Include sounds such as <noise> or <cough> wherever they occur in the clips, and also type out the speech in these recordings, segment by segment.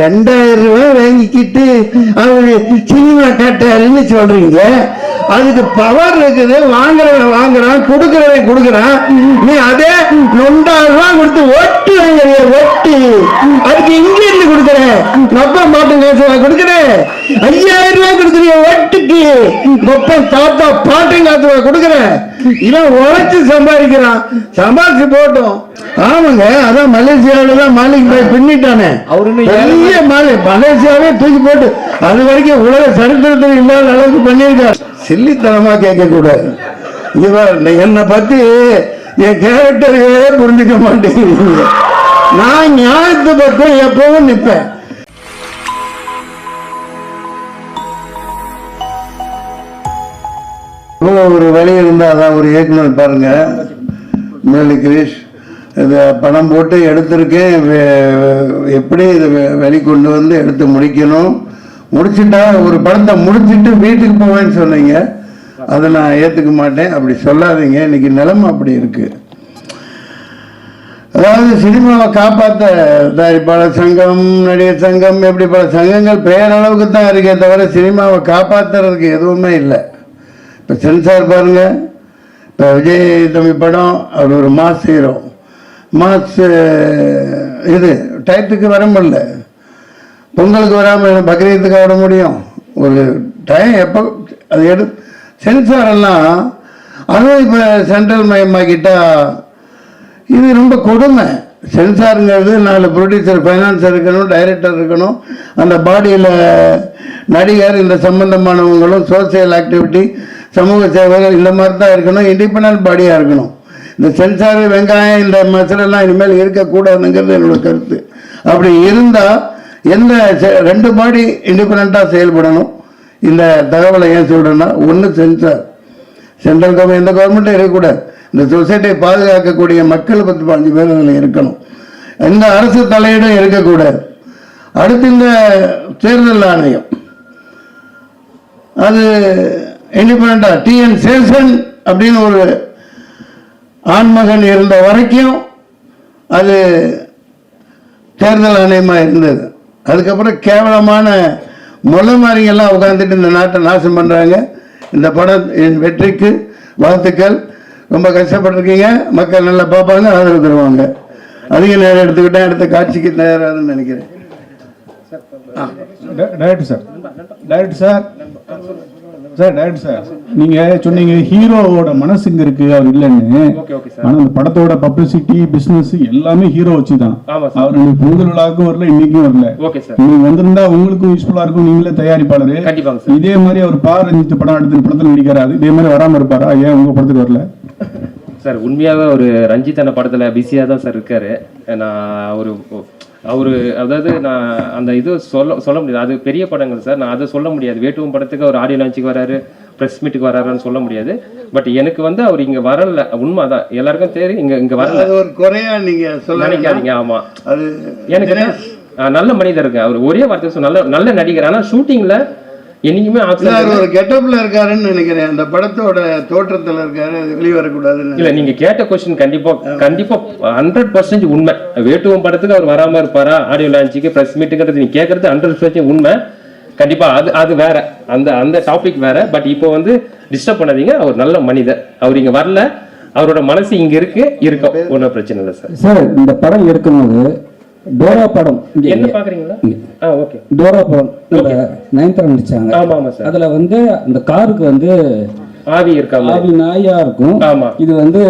ரெண்டாயிரம் ரூபாய் வாங்கிக்கிட்டு அவரு சினிமா காட்டாருன்னு சொல்றீங்க. அதுக்கு பவர் இருக்குது வாங்குறவன் வாங்குறான் கொடுக்குறவன் கொடுக்குறான். நீ அதே ரெண்டாயிரம் ரூபாய் கொடுத்து ஒட்டு வாங்குறிய ஒட்டு. அதுக்கு இங்க இருந்து கொடுக்கற. நொப்ப மாட்டு காசு கொடுக்குறேன் ஐயாயிரம் ரூபாய் கொடுக்குறிய ஒட்டுக்கு. நொப்பம் தாத்தா பாட்டும் காசு கொடுக்குறேன் இவன் உழைச்சு சம்பாதிக்கிறான். சம்பாதிச்சு போட்டோம். ஆமாங்க அதான் மலேசியாவில தான் மாலிக் பாய் பின்னிட்டானே. பெரிய மாலை மலேசியாவே தூக்கி போட்டு அது வரைக்கும் உலக சரித்திரத்தில் இல்லாத அளவுக்கு பண்ணியிருக்கார். சில்லித்தனமா கேட்க கூடாது இவர் என்னை பத்தி என் கேரக்டரையே புரிஞ்சுக்க மாட்டேங்கிறீங்க நான் நியாயத்து பக்கம் எப்பவும் நிற்பேன் ஒரு வழி இருந்தால் அதான் ஒரு இயக்குனர் பாருங்க. முரளி கிரீஷ். இதை பணம் போட்டு எடுத்திருக்கேன் வே- எப்படி இதை வெ- வெளிக்கொண்டு வந்து எடுத்து முடிக்கணும்? முடிச்சுட்டா ஒரு படத்தை முடிச்சுட்டு வீட்டுக்கு போவேன்னு சொன்னீங்க. அதை நான் ஏற்றுக்க மாட்டேன். அப்படி சொல்லாதீங்க. இன்னைக்கு நிலமை அப்படி இருக்குது அதாவது சினிமாவை காப்பாற்ற தயாரிப்பாளர் சங்கம் நடிகர் சங்கம் எப்படி பல சங்கங்கள் பேரளவுக்கு தான் இருக்கே தவிர சினிமாவை காப்பாற்றுறதுக்கு எதுவுமே இல்லை. இப்போ சென்சார் பாருங்க. இப்போ விஜய் தம்பி படம் அவர் ஒரு மாஸ் ஹீரோ. மாஸ் இது டயத்துக்கு வர முடியல. பொங்கலுக்கு வராமல் பக்ரீத்துக்கு வர முடியும்? ஒரு டைம் எப்போ அது எடு சென்சார் எல்லாம் அதுவும் இப்போ சென்ட்ரல் மயமாக்கிட்டா இது ரொம்ப கொடுமை. சென்சாருங்கிறது நாலு ப்ரொடியூசர் ஃபைனான்ஸ் இருக்கணும் டைரக்டர் இருக்கணும். அந்த பாடியில் நடிகர் இந்த சம்பந்தமானவங்களும் சோசியல் ஆக்டிவிட்டி சமூக சேவைகள் இந்த மாதிரி தான் இருக்கணும். இண்டிபெண்டன்ட் பாடியாக இருக்கணும். இந்த சென்சார் வெங்காயம் இந்த மசாலெல்லாம் இனிமேல் இருக்கக்கூடாதுங்கிறது என்னோட கருத்து. அப்படி இருந்தால் எந்த செ- ரெண்டு பாடி இண்டிபெண்ட்டாக செயல்படணும். இந்த தகவலை ஏன் சொல்கிறேன்னா ஒன்று சென்சார். சென்ட்ரல் கவர்மெண்ட் எந்த கவர்மெண்ட்டும் இருக்கக்கூடாது. இந்த சொசைட்டியை பாதுகாக்கக்கூடிய மக்கள் பத்து பாஞ்சு பேர் அதில் இருக்கணும். எந்த அரசு தலையீடும் இருக்கக்கூடாது. அடுத்து இந்த தேர்தல் ஆணையம். அது இண்டிபெண்ட்டாக டிஎன் சேசன் அப்படின்னு ஒரு ஆண்மகன் இருந்த வரைக்கும் அது தேர்தல் ஆணையமாக இருந்தது. அதுக்கப்புறம் கேவலமான முள்ளமாரிங்கெல்லாம் உட்காந்துட்டு இந்த நாட்டை நாசம் பண்ணுறாங்க இந்த படம் என் வெற்றிக்கு வாழ்த்துக்கள். ரொம்ப கஷ்டப்பட்டிருக்கீங்க. மக்கள் நல்லா பார்ப்பாங்க ஆதரவு தருவாங்க. அதிக நேரம் எடுத்துக்கிட்டேன் அடுத்த காட்சிக்கு தயாராகுதுன்னு நினைக்கிறேன். Director sir. Director sir. Sir director sir. நீங்க சொன்னீங்க ஹீரோவோட மனசு இங்க இருக்கு அவர் இல்லைன்னு. Okay okay sir. ஆனா அந்த படத்தோட பப்ளிசிட்டி பிசினஸ் எல்லாமே ஹீரோ வச்சு தான். அவர் பொங்கல் விழாவுக்கும் வரல இன்னைக்கும் வரல. Okay sir. நீங்க வந்திருந்தா உங்களுக்கும் யூஸ்ஃபுல்லா இருக்கும் நீங்களே தயாரிப்பாளரு. இதே மாதிரி அவர் பா ரஞ்சித் படம் எடுத்து படத்துல நடிக்கிறாரு. இதே மாதிரி வராம இருப்பாரா? ஏன் உங்க படத்துக்கு வரல? சார் உண்மையாவே ஒரு ரஞ்சித் அந்த படத்துல பிஸியா தான் சார் இருக்காரு. நான் ஒரு அவரு அதாவது நான் அந்த இது சொல்ல சொல்ல முடியாது. அது பெரிய படங்கள் சார். நான் அதை சொல்ல முடியாது. வேட்டுவம் படத்துக்கு அவர் ஆடியோ லான்ச்சுக்கு வராரு ப்ரெஸ் மீட்டுக்கு வராருன்னு சொல்ல முடியாது. பட் எனக்கு வந்து அவர் இங்க வரல. உண்மைதான் எல்லாருக்கும் தெரியும். இங்க இங்க வரல. ஒரு குறையா நீங்க சொல்ல நினைக்காதீங்க. ஆமா. அது எனக்கு நல்ல மனிதருங்க அவர் ஒரே வார்த்தை நல்ல நல்ல நடிகர். ஆனா ஷூட்டிங்ல என்னைக்குமே ஒரு கெட்டப்ல இருக்காருன்னு நினைக்கிறேன். அந்த படத்தோட தோற்றத்துல இருக்காரு அது வெளிவரக்கூடாதுன்னு இல்ல நீங்க கேட்ட கொஸ்டின் கண்டிப்பா கண்டிப்பா ஹண்ட்ரட் பர்சன்டேஜ் உண்மை. வேட்டுவம் படத்துக்கு அவர் வராம இருப்பாரா? ஆடியோ லான்ச்சுக்கு பிரஸ் மீட்டுங்கிறது நீங்க கேட்கறது ஹண்ட்ரட் பர்சன்டேஜ் உண்மை. கண்டிப்பா அது அது வேற. அந்த அந்த டாபிக் வேற. பட் இப்போ வந்து டிஸ்டர்ப் பண்ணாதீங்க. அவர் நல்ல மனிதர். அவர் இங்க வரல. அவரோட மனசு இங்க இருக்கு. இருக்கும் ஒன்றும் பிரச்சனை இல்லை சார் சார் இந்த படம் எடுக்கும்போது டோரா படம் இங்க என்ன பாக்குறீங்களா? ஆ ஓகே. டோரா படம் நம்ம நயன்தாரா நடிச்சாங்க. ஆமா ஆமா சார். அதுல வந்து அந்த காருக்கு வந்து ஆவி இருக்காம ஆவி நாயா இருக்கும். ஆமா. இது வந்து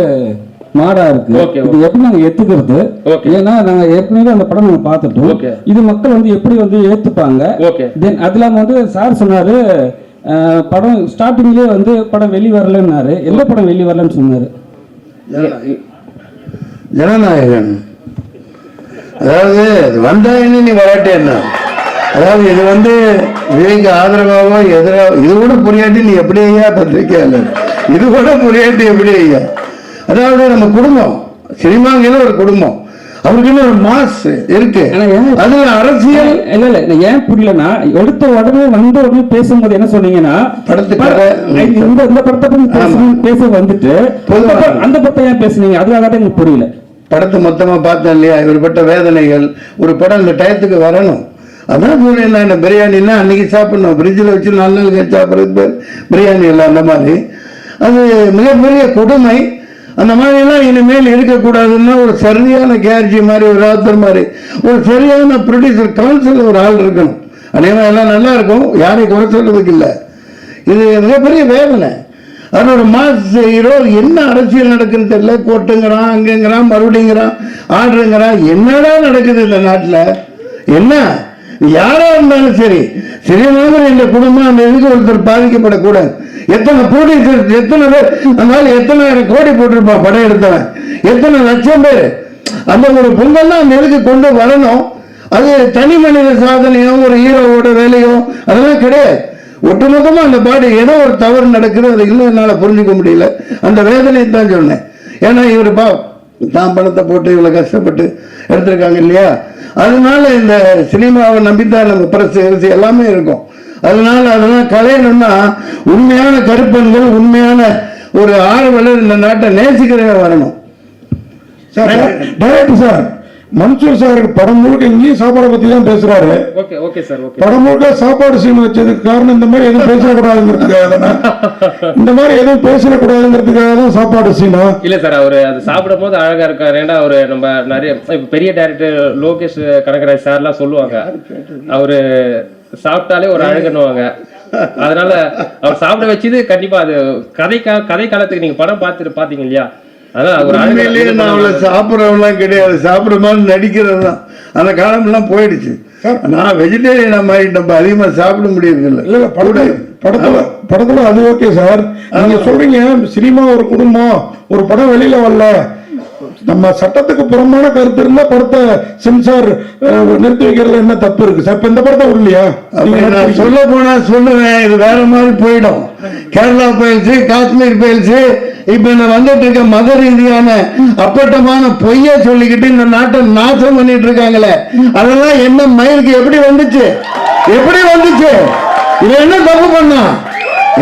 மாடா இருக்கு. Okay, இது எப்படி நாங்க ஏத்துக்கிறது? Okay. ஏன்னா நாங்க ஏற்கனவே அந்த படம் நாங்க பார்த்துட்டோம். Okay. இது மக்கள் வந்து எப்படி வந்து ஏத்துப்பாங்க? ஓகே. தென் அது இல்லாம வந்து சார் சொன்னாரு படம் ஸ்டார்டிங்லயே வந்து படம் வெளி வரலன்னாரு. எந்த படம் வெளி வரலன்னு சொன்னாரு? ஜனநாயகன் அதாவது அது வந்தா என்ன நீ வராட்டி என்ன? அதாவது இது வந்து விவேக்கு ஆதரவாவோ எதிராக இது கூட புரியாட்டி நீ எப்படி ஐயா பத்திரிக்கையாளர் இது கூட புரியாட்டி எப்படி ஐயா? அதாவது நம்ம குடும்பம் சினிமாங்கிறது ஒரு குடும்பம் அவருக்குன்னு ஒரு மாஸ் இருக்கு. அதுல அரசியல் இல்ல இல்ல ஏன் புரியலன்னா எடுத்த உடனே வந்த உடனே பேசும்போது என்ன சொன்னீங்கன்னா படத்துக்கு. இந்த இந்த படத்தை பேச வந்துட்டு. அந்த படத்தை ஏன் பேசுனீங்க? அதுக்காக எனக்கு புரியல. படத்தை மொத்தமாக பார்த்தேன் இல்லையா? இவர்பட்ட வேதனைகள் ஒரு படம் இந்த டயத்துக்கு வரணும். அதான் சொன்னேன் நான் பிரியாணின்னா அன்னைக்கு சாப்பிடணும். ஃப்ரிட்ஜில் வச்சு நாலு நாள் கழிச்சு சாப்பிட்றது பிரியாணி எல்லாம் அந்த மாதிரி. அது மிகப்பெரிய கொடுமை. அந்த மாதிரிலாம் இனிமேல் இருக்கக்கூடாதுன்னா ஒரு சரியான கேர்ஜி மாதிரி ஒரு ஆத்தர் மாதிரி ஒரு சரியான ப்ரொடியூசர் கவுன்சில் ஒரு ஆள் இருக்கணும். அதே மாதிரி எல்லாம் நல்லா இருக்கும் யாரையும் குறை சொல்றதுக்கு இல்லை. இது மிகப்பெரிய வேதனை. அதனோட மாஸ் ஹீரோ என்ன அரசியல் நடக்குன்னு தெரியல. கோட்டுங்கிறான் அங்கங்கிறான் மறுபடிங்கிறான் ஆடுறங்கிறான் என்னடா நடக்குது இந்த நாட்டில்? என்ன? யாரா இருந்தாலும் சரி. சிறியமாக என்ற குடும்பம் அந்த இதுக்கு ஒருத்தர் பாதிக்கப்படக்கூடாது. எத்தனை ப்ரொடியூசர் எத்தனை பேர்? அதனால எத்தனாயிரம் கோடி போட்டிருப்பான் படம் எடுத்தவன். எத்தனை லட்சம் பேர்? அந்த ஒரு பொங்கல் அந்த இதுக்கு கொண்டு வரணும். அது தனி மனித சாதனையும் ஒரு ஹீரோவோட வேலையும் அதெல்லாம் கிடையாது. ஒட்டுமொத்தமா அந்த பாடி ஏதோ ஒரு தவறு நடக்குது அதை இன்னும் என்னால் புரிஞ்சுக்க முடியல. அந்த வேதனை தான் சொன்னேன். ஏன்னா இவர் பா தான் பணத்தை போட்டு இவ்வளோ கஷ்டப்பட்டு எடுத்திருக்காங்க இல்லையா? அதனால இந்த சினிமாவை நம்பித்தான் நம்ம பிரஸ் எல்லாமே இருக்கும். அதனால அதெல்லாம் கலையணும்னா உண்மையான கருப்பன்கள் உண்மையான ஒரு ஆர்வலர் இந்த நாட்டை நேசிக்கிறவங்க வரணும். Sir director sir. Mansoor sir படம் முழுக்க இங்கேயும் சாப்பாடை பத்தி தான் பேசுறாரு. சார் படம் முழுக்க சாப்பாடு சீன் வச்சதுக்கு காரணம் இந்த மாதிரி எதுவும் பேசக்கூடாதுங்கிறதுக்காக தானே? <laughs> இந்த மாதிரி எதுவும் பேசக்கூடாதுங்கிறதுக்காக தான் சாப்பாடு சீனா? இல்ல சார் அவரு அது சாப்பிடும் போது அழகா இருக்காரு. ஏன்னா அவரு நம்ம நிறைய பெரிய டைரக்டர் லோகேஷ் கனகராஜ் சார்லாம் சொல்லுவாங்க. அவரு சாப்பிட்டாலே ஒரு அழகுன்னுவாங்க. அதனால அவர் சாப்பிட வச்சது கண்டிப்பா அது கதைக்கா கதை காலத்துக்கு நீங்க படம் பார்த்துட்டு பாத்தீங்க இல்லையா? உண்மையிலேயே நான் அவ்வளோ சாப்பிட்றவங்களாம் கிடையாது. சாப்பிட்ற மாதிரி நடிக்கிறது தான். அந்த காலம்லாம் போயிடுச்சு. நான் வெஜிடேரியனாக மாறிட்டேன் இப்ப அதிகமா சாப்பிட முடியறதில்ல. இல்ல இல்ல படத்துல படத்துல படத்துல அது ஓகே சார். நீங்க சொல்றீங்க சினிமா ஒரு குடும்பம் ஒரு படம் வெளியில வரல. நம்ம சட்டத்துக்கு புறம்பான கருத்து இருந்தா படத்தை சென்சார் நிறுத்தி வைக்கிறதுல என்ன தப்பு இருக்கு? சார் இந்த படத்தை விடலையா? சொல்ல போனா சொல்லுவேன் இது வேற மாதிரி போயிடும். கேரளா போயிடுச்சு காஷ்மீர் போயிடுச்சு. இப்ப இந்த வந்துட்டு இருக்க மத ரீதியான அப்பட்டமான பொய்ய சொல்லிக்கிட்டு இந்த நாட்டை நாசம் பண்ணிட்டு இருக்காங்களே. அதெல்லாம் என்ன மயிருக்கு எப்படி வந்துச்சு? எப்படி வந்துச்சு? இது என்ன தப்பு பண்ணா?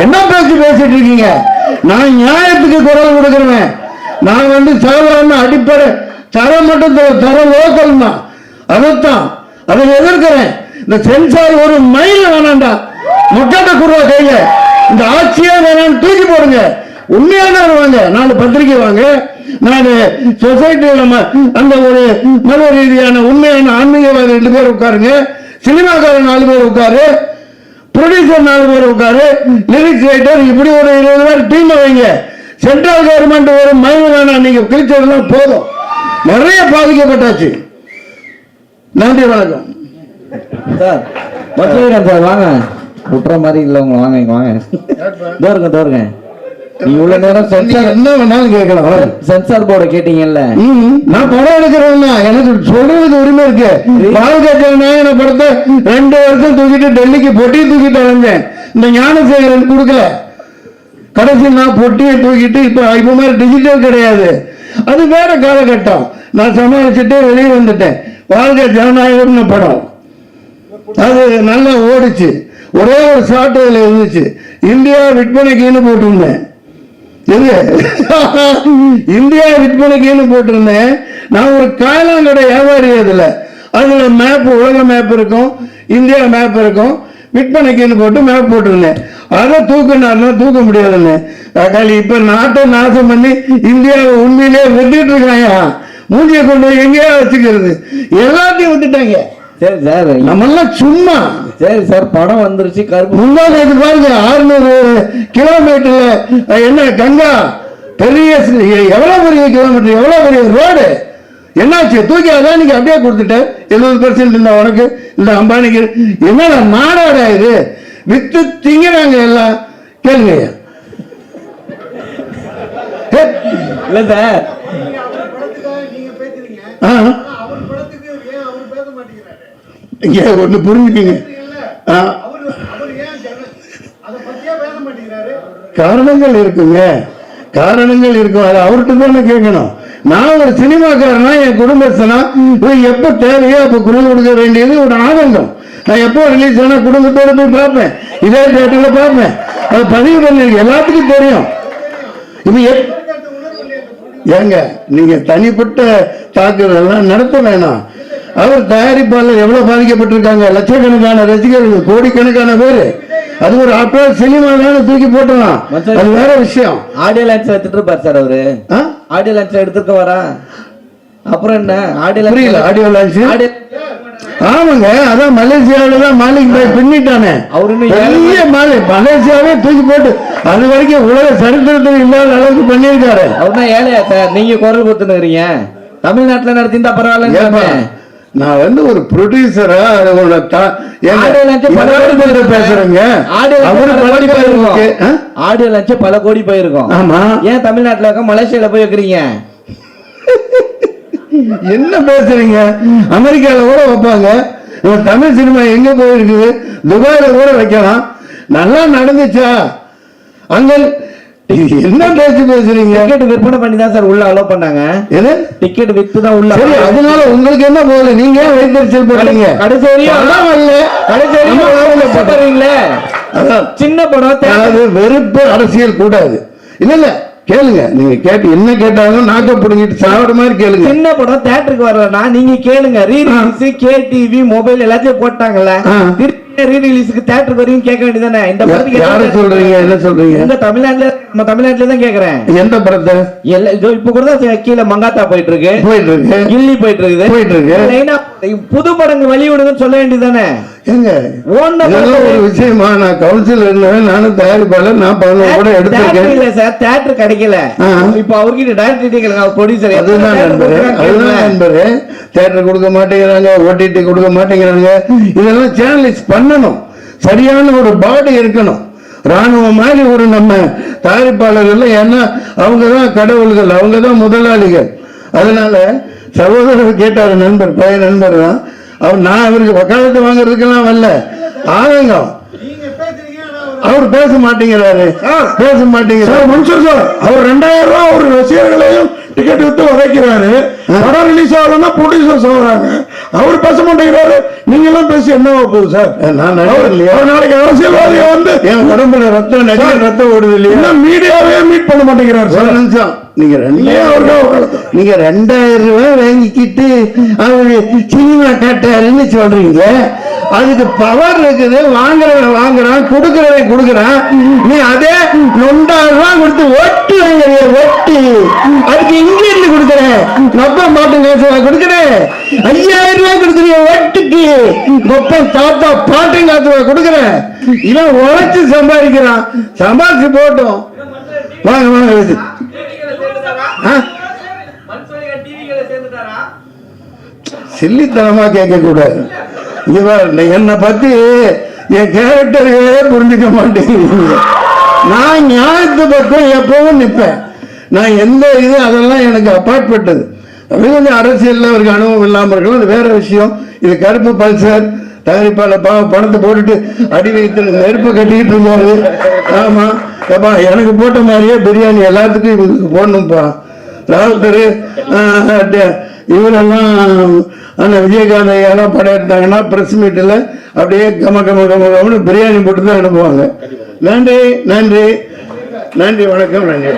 என்ன பேச்சு பேசிட்டு இருக்கீங்க? நான் நியாயத்துக்கு குரல் கொடுக்குறேன் நான் வந்து சாதாரண அடிப்படை. தர மட்டும் தர- லோக்கல் தான் அதைத்தான் அதை எதிர்க்கிறேன். இந்த சென்சார் ஒரு மைல் வேணாண்டா. முட்டாட்ட குருவா கையில. இந்த ஆட்சியே வேணாம்னு தூக்கி போடுங்க. உண்மையான வருவாங்க நாலு பத்திரிக்கை வாங்க. நாலு சொசைட்டியில் நம்ம அந்த ஒரு மத ரீதியான உண்மையான ஆன்மீகவாதி ரெண்டு பேர் உட்காருங்க. சினிமாக்காரர் நாலு பேர் உட்காரு. ப்ரொடியூசர் நாலு பேர் உட்காரு. லிரிக்ஸ் ரைட்டர் இப்படி ஒரு இருபது பேர் டீம் வைங்க. சென்ட்ரல் கவர்மெண்ட் ஒரு மைல் வேணாம் நீங்க கிழிச்சதெல்லாம் போதும். நிறைய பாதிக்கப்பட்டாச்சு. நன்றி வணக்கம். சார் வச்சுக்கிறேன் சார் வாங்க. விட்டுற மாதிரி இல்லை உங்களை வாங்க இங்க வாங்க. தோருங்க தோருங்க. நீ இவ்வளவு நேரம் சென்சார் என்ன வேணாலும் கேட்கலாம். சென்சார் போர்டை கேட்டீங்கல்ல? நான் படம் எடுக்கிறேன்னா எனக்கு சொல்றதுக்கு உரிமை இருக்கு. வாழ்க்கை ஜனநாயக படத்தை ரெண்டு வருஷம் தூக்கிட்டு டெல்லிக்கு பொட்டியை தூக்கிட்டு அலைஞ்சேன். இந்த ஞானசேகரன் கொடுக்கல. கடைசி நான் பொட்டியை தூக்கிட்டு இப்போ இப்போ மாதிரி டிஜிட்டல் கிடையாது. அது வேற காலகட்டம். நான் சமாளிச்சுட்டு வெளியே வந்துட்டேன். வாழ்க்கை ஜனநாயகம்னு படம். அது நல்லா ஓடிச்சு. ஒரே ஒரு ஷாட் இதில் இருந்துச்சு. இந்தியா விற்பனைக்குன்னு போட்டிருந்தேன். எது இந்தியா விற்பனைக்குன்னு போட்டிருந்தேன். நான் ஒரு காயலாங்கடை வியாபாரி அதில். அதில் மேப் உலக மேப் இருக்கும். இந்தியா மேப் இருக்கும். விற்பனைக்குன்னு போட்டு மேப் போட்டிருந்தேன். அதை தூக்கினாருன்னா தூக்க முடியாதுன்னு. தக்காளி இப்ப நாட்டை நாசம் பண்ணி இந்தியாவை உண்மையிலேயே வெட்டிட்டு இருக்காங்க மூஞ்சியை கொண்டு போய் எங்கேயா வச்சுக்கிறது? எல்லாத்தையும் விட்டுட்டாங்க. சரி சார் நம்மெல்லாம் சும்மா. சரி சார் படம் வந்துருச்சு கருப்பு முன்னாடி இது பாருங்க ஆறுநூறு கிலோமீட்டர்ல என்ன கங்கா? பெரிய எவ்வளவு பெரிய கிலோமீட்டர் எவ்வளவு பெரிய ரோடு என்னாச்சு? தூக்கி அதான் நீங்க அப்படியே கொடுத்துட்டேன் எழுபது பெர்சென்ட் இந்த உனக்கு. இந்த அம்பானிக்கு. என்னடா நாடாடா இது? வித்து திங்கிறாங்க எல்லாம். கேளுங்க இல்ல சார். இங்க ஒண்ணு புரிஞ்சுக்கங்க. காரணங்கள் இருக்குங்க. காரணங்கள் இருக்கும். அது அவர்கிட்ட தானே கேட்கணும். நான் ஒரு சினிமாக்காரனா என் குடும்பஸ்தனா இது எப்ப தேவையோ அப்ப குரல் கொடுக்க வேண்டியது ஒரு ஆனந்தம் நான் எப்போ ரிலீஸ் ஆனா குடும்பத்தோட போய் பார்ப்பேன். இதே தேட்டர்ல பார்ப்பேன். அது பதிவு பண்ணி எல்லாத்துக்கும் தெரியும். இது ஏங்க நீங்க தனிப்பட்ட தாக்குதல் எல்லாம் நடத்த வேணாம். அவர் தயாரிப்பாளர் எவ்வளவு பாதிக்கப்பட்டிருக்காங்க? லட்சக்கணக்கான ரசிகர்கள் கோடிக்கணக்கான பேர். அது ஒரு ஆப்டர் சினிமா தூக்கி போட்டலாம் அது வேற விஷயம். ஆடியோ லான்ச் எடுத்துட்டு இருப்பார் சார் அவரு? ஆடியோ லான்ச் எடுத்துக்க வரா? அப்புறம் என்ன? ஆடியோ புரியல ஆடியோ லான்ச் ஆமாங்க அதான் மலேசியாவில தான் மாலிக் பாய் பின்னிட்டானே. அவரு பெரிய மாலை மலேசியாவே தூக்கி போட்டு அது வரைக்கும் உலக சரித்திரத்தில் இல்லாத அளவுக்கு பண்ணியிருக்காரு. அவர்னா ஏழையா சார்? நீங்க குரல் கொடுத்துனுறீங்க தமிழ்நாட்டுல நடத்திருந்தா ஏப்பா, பரவாயில்ல நான் வந்து ஒரு ப்ரொடியூசரா. பேசுறேங்க? ஆடியோ அவரு பல கோடி. போயிருக்கும். ஆமா. ஏன் தமிழ்நாட்டுல இருக்க மலேசியால போய் வைக்கிறீங்க? என்ன பேசுறீங்க? அமெரிக்கால கூட வைப்பாங்க. தமிழ் சினிமா எங்க போயிருக்குது துபாயில கூட வைக்கலாம். நல்லா நடந்துச்சா? அங்க என்ன பேச்சு பேசுறீங்க? டிக்கெட் விற்பனை பண்ணி தான் சார் உள்ள அலோவ் பண்ணாங்க. எது டிக்கெட் வித்து தான் உள்ள சரி அதனால உங்களுக்கு என்ன போகுது நீங்க வைத்தறிச்சல் பண்றீங்க கடைசி வரையும். கடைசி வரையும் அதான். சின்ன படம் அதாவது வெறுப்பு அரசியல் கூடாது. இல்ல இல்ல கேளுங்க. நீங்க கேட்டு என்ன கேட்டாலும் நாக்க புடுங்கிட்டு சாவற மாதிரி கேளுங்க. சின்ன படம் தேட்டருக்கு வரலனா நீங்க கேளுங்க. Re release K TV mobile எல்லாத்தையும் போட்டாங்கல்ல. ஆ. திருப்பி ரீ ரிலீஸ்க்கு தேட்டருக்கு வரையும் கேட்க வேண்டியதானே இந்த படத்துக்கு யார சொல்றீங்க? என்ன சொல்றீங்க? இந்த தமிழ்நாட்டுல நம்ம தமிழ்நாட்டுல தான் கேக்குறேன் எந்த படத்தை? எல்லா இதோ இப்ப கூட கீழே மங்காத்தா போயிட்டு இருக்கு போயிட்டு இருக்கு கில்லி போயிட்டு இருக்குது போயிட்டு இருக்கு. புது படங்கள் வெளியிடுங்கன்னு சொல்ல வேண்டியதானே ஏங்க ஒரு விஷயமா? நான் கவுன்சில் இருந்தேன் நானும் தயாரிப்பாளர் நான் பதினோரு கூட தேட்டர் எடுத்திருக்கேன். இல்ல சார் தேட்டர் கிடைக்கல. இப்ப அவர்கிட்ட டைரக்டர் ப்ரொடியூசர் அதுதான் நண்பரு அதுதான் நண்பரு. தேட்டர் கொடுக்க மாட்டேங்கிறாங்க ஓடிடி கொடுக்க மாட்டேங்கிறாங்க. இதெல்லாம் சேனலைஸ் பண்ணணும். சரியான ஒரு பாடி இருக்கணும். ராணுவம் மாதிரி ஒரு நம்ம தயாரிப்பாளர்கள் ஏன்னா அவங்க தான் கடவுள்கள் அவங்க தான் முதலாளிகள். அதனால சகோதரர் கேட்டார் நண்பர் பழைய நண்பர் தான் அவர் நான் அவருக்கு வக்காலத்து வாங்குறதுக்கெல்லாம் வரல. ஆதங்கம் அவர் பேச மாட்டேங்கிறாரு. பேச மாட்டேங்கிறாரு. அவர் ரெண்டாயிரம் ரூபாய் ஒரு ரசிகர்களையும் டிக்கெட் வித்து உதைக்கிறாரு படம் ரிலீஸ் ஆகலன்னா ப்ரொடியூசர்ஸ் ஆகுறாங்க அவர் பேச மாட்டேங்கிறாரு. நீங்க எல்லாம் பேசி என்ன போகுது சார் நான் நாளைக்கு அரசியல்வாதியை வந்து என் உடம்புல ரத்தம் நடிகர் ரத்தம் ஓடுது இல்லையா? மீடியாவே மீட் பண்ண மாட்டேங்கிறார் சார் நிமிஷம். நீங்க ரெண்டாயிரம்? நீங்க ரெண்டாயிரம் ரூபாய் வாங்கிக்கிட்டு அவரு சினிமா காட்டாருன்னு சொல்றீங்க. அதுக்கு பவர் இருக்குது வாங்குறவன் வாங்குறான் கொடுக்கறவன் கொடுக்கறான். நீ அதே நொண்டாயிரம் ரூபாய் கொடுத்து ஒட்டு வாங்குறிய ஒட்டு. அதுக்கு இங்க இருந்து கொடுக்கறேன் நொப்ப மாட்டு காசு கொடுக்கறேன் ஐயாயிரம் ரூபாய் கொடுக்குறிய ஒட்டுக்கு. நொப்ப தாத்தா பாட்டும் காசு கொடுக்கறேன் இவன் உழைச்சு சம்பாதிக்கிறான். சம்பாதிச்சு போட்டோம். வாங்க வாங்க ஆ? சில்லித்தனமா கேட்க கூடாது என்னை பத்தி என் கேரக்டரையே புரிஞ்சுக்க மாட்டேங்கிறீங்க நான் நியாயத்து பக்கம் எப்பவும் நிற்பேன் நான் எந்த இது அதெல்லாம் எனக்கு அப்பாற்பட்டது அப்படின்னு கொஞ்சம் அரசியலில் அவருக்கு அனுபவம் இல்லாமல் இருக்கலாம். அது வேற விஷயம். இது கருப்பு பல்சர் தயாரிப்பாளர் பா பணத்தை போட்டுட்டு அடி வைத்து நெருப்பு கட்டிக்கிட்டு இருந்தாரு ஆமாம் ஏப்பா எனக்கு போட்ட மாதிரியே பிரியாணி எல்லாத்துக்கும் இவங்களுக்கு போடணும்ப்பா ராவுத்தர் இவரெல்லாம் அந்த விஜயகாந்த் ஐயாலாம் படம் எடுத்தாங்கன்னா பிரஸ் மீட்டில் அப்படியே கம கம கம கமன்னு பிரியாணி போட்டு தான் அனுப்புவாங்க நன்றி நன்றி. நன்றி வணக்கம் நன்றி.